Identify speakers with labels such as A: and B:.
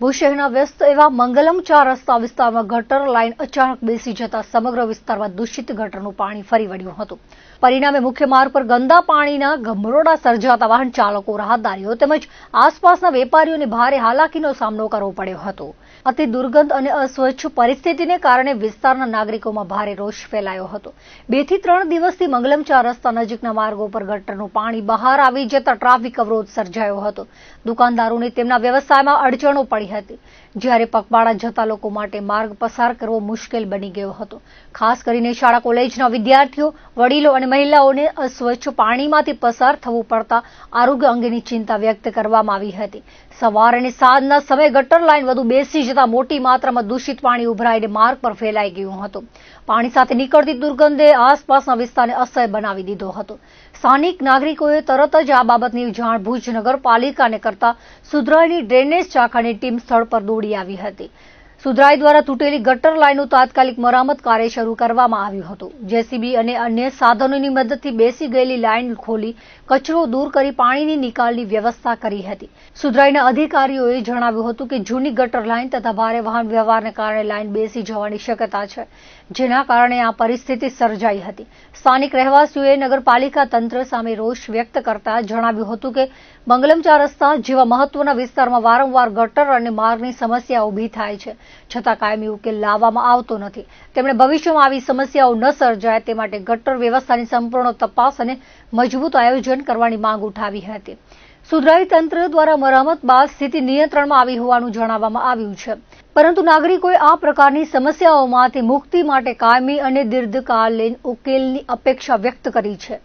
A: ભુજ શહેરના વ્યસ્ત એવા મંગલમ ચાર રસ્તા વિસ્તારમાં ગટર લાઇન અચાનક બેસી જતા સમગ્ર વિસ્તારમાં દૂષિત ગટરનું પાણી ફરી વળ્યું હતું. પરિણામે મુખ્ય માર્ગ પર ગંદા પાણીના ગમરોડા સર્જાતા વાહન ચાલકો રાહદારીઓ તેમજ આસપાસના વેપારીઓને ભારે હાલાકીનો સામનો કરવો પડ્યો હતો. અતિ દુર્ગંધ અને અસ્વચ્છ પરિસ્થિતિને કારણે વિસ્તારના નાગરિકોમાં ભારે રોષ ફેલાયો હતો. બેથી ત્રણ દિવસથી મંગલમ ચાર રસ્તા નજીકના માર્ગો પર ગટરનું પાણી બહાર આવી જતા ટ્રાફિક અવરોધ સર્જાયો હતો. દુકાનદારોને તેમના વ્યવસાયમાં અડચણો પડી હતી. જ્યારે પગપાળા જતા લોકો માટે માર્ગ પસાર કરવો મુશ્કેલ બની ગયો હતો. ખાસ કરીને શાળા કોલેજના વિદ્યાર્થીઓ, વડીલો અને મહિલાઓને અસ્વચ્છ પાણીમાંથી પસાર થવું પડતા આરોગ્ય અંગેની ચિંતા વ્યક્ત કરવામાં આવી હતી. સવાર અને સાંજના સમયે ગટર લાઇન વધુ બેસી જતા મોટી માત્રામાં દૂષિત પાણી ઉભરાઈને માર્ગ પર ફેલાઈ ગયું હતું. પાણી સાથે નીકળતી દુર્ગંધે આસપાસના વિસ્તારને અસહ્ય બનાવી દીધો હતો. સ્થાનિક નાગરિકોએ તરત જ આ બાબતની જાણ ભુજ નગરપાલિકાને કરતા સુધરાયેલી ડ્રેનેજ શાખાની ટીમ સ્થળ પર દોડી આવી હતી. સુધરાઈ દ્વારા તૂટેલી ગટર લાઇનનું તાત્કાલિક મરામત કાર્ય શરૂ કરવામાં આવ્યું હતું. જેસીબી અને અન્ય સાધનોની મદદથી બેસી ગયેલી લાઇન ખોલી કચરો દૂર કરી પાણીની નિકાલની વ્યવસ્થા કરી હતી. સુધરાઈના અધિકારીઓએ જણાવ્યું હતું કે જૂની ગટર લાઇન તથા ભારે વાહન વ્યવહારને કારણે લાઇન બેસી જવાની શક્યતા છે, જેના કારણે આ પરિસ્થિતિ સર્જાઈ હતી. સ્થાનિક રહેવાસીઓએ નગરપાલિકા તંત્ર સામે રોષ વ્યક્ત કરતા જણાવ્યું હતું કે બંગલમચા રસ્તા જેવા મહત્વના વિસ્તારમાં વારંવાર ગટર અને માર્ગની સમસ્યા ઊભી થાય છે. છતાં કાયમી ઉકેલ લાવવામાં આવતો નથી. તેમણે ભવિષ્યમાં આવી સમસ્યાઓ ન સર્જાય તે માટે ગટર વ્યવસ્થાની સંપૂર્ણ તપાસ અને મજબૂત આયોજન કરવાની માંગ ઉઠાવી હતી. સુધરાઈ તંત્ર દ્વારા મરામત બાદ સ્થિતિ નિયંત્રણમાં આવી હોવાનું જણાવવામાં આવ્યું છે. પરંતુ નાગરિકોએ આ પ્રકારની સમસ્યાઓમાંથી મુક્તિ માટે કાયમી અને દીર્ઘકાલીન ઉકેલની અપેક્ષા વ્યક્ત કરી છે.